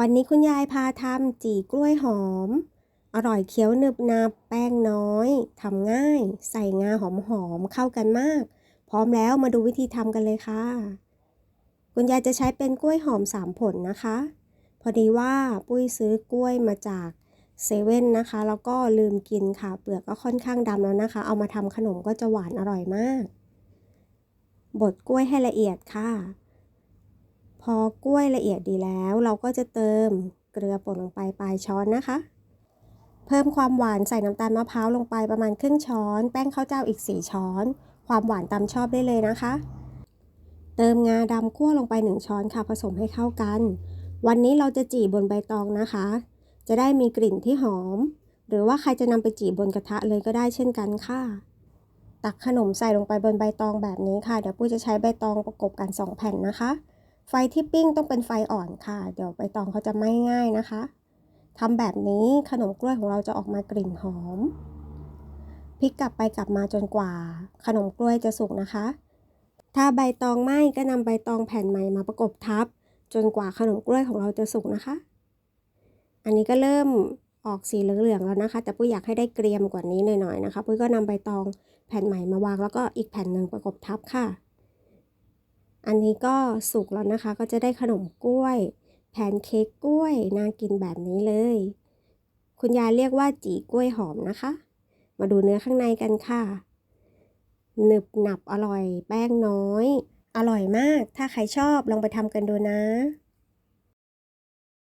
วันนี้คุณยายพาทำจี่กล้วยหอม อร่อยเคี้ยวหนึบนับแป้งน้อยทำง่าย ใส่งาหอมๆเข้ากันมาก พร้อมแล้วมาดูวิธีทำกันเลยค่ะ คุณยายจะใช้เป็นกล้วยหอมสามผลนะคะ พอดีว่าปุ้ยซื้อกล้วยมาจากเซเว่นนะคะ แล้วก็ลืมกินค่ะ เปลือกก็ค่อนข้างดำแล้วนะคะ เอามาทำขนมก็จะหวานอร่อยมาก บดกล้วยให้ละเอียดค่ะ พอกล้วยละเอียดดีแล้ว เราก็จะเติมเกลือป่นลงไปปลายช้อนนะคะ เพิ่มความหวานใส่น้ำตาลมะพร้าวลงไปประมาณครึ่งช้อน แป้งข้าวเจ้าอีก 4 ช้อน ความหวานตามชอบได้เลยนะคะ เติมงาดำคั่วลงไป 1 ช้อนค่ะ ผสมให้เข้ากัน วันนี้เราจะจี่บนใบตองนะคะ จะได้มีกลิ่นที่หอม หรือว่าใครจะนำไปจี่บนกระทะเลยก็ได้เช่นกันค่ะ ตักขนมใส่ลงไปบนใบตองแบบนี้ค่ะ เดี๋ยวปุ้ยจะใช้ใบตองประกบกัน 2 แผ่นนะคะ ไฟที่ปิ้งต้องเป็นไฟอ่อนค่ะ เดี๋ยวใบตองเขาจะไหม้ง่ายนะคะทำแบบนี้ขนมกล้วยของเราจะออกมากลิ่นหอมพลิกกลับไปกลับมาจนกว่า ขนมกล้วยจะสุกนะคะ ถ้าใบตองไหม้ก็นำใบตองแผ่นใหม่มาประกบทับ จนกว่าขนมกล้วยของเราจะสุกนะคะ อันนี้ก็เริ่มออกสีเหลืองๆแล้วนะคะ แต่ปุ้ยอยากให้ได้เกรียมกว่านี้หน่อยๆนะคะ ปุ้ยก็นำใบตองแผ่นใหม่มาวางแล้วก็อีกแผ่นหนึ่งประกบทับค่ะ อันนี้ก็สุกแล้วนะคะ ก็จะได้ขนมกล้วยแพนเค้กกล้วยน่ากินแบบนี้เลย คุณยายเรียกว่าจีกล้วยหอมนะคะ มาดูเนื้อข้างในกันค่ะหนึบหนับอร่อย แป้งน้อย อร่อยมาก ถ้าใครชอบลองไปทำกันดูนะ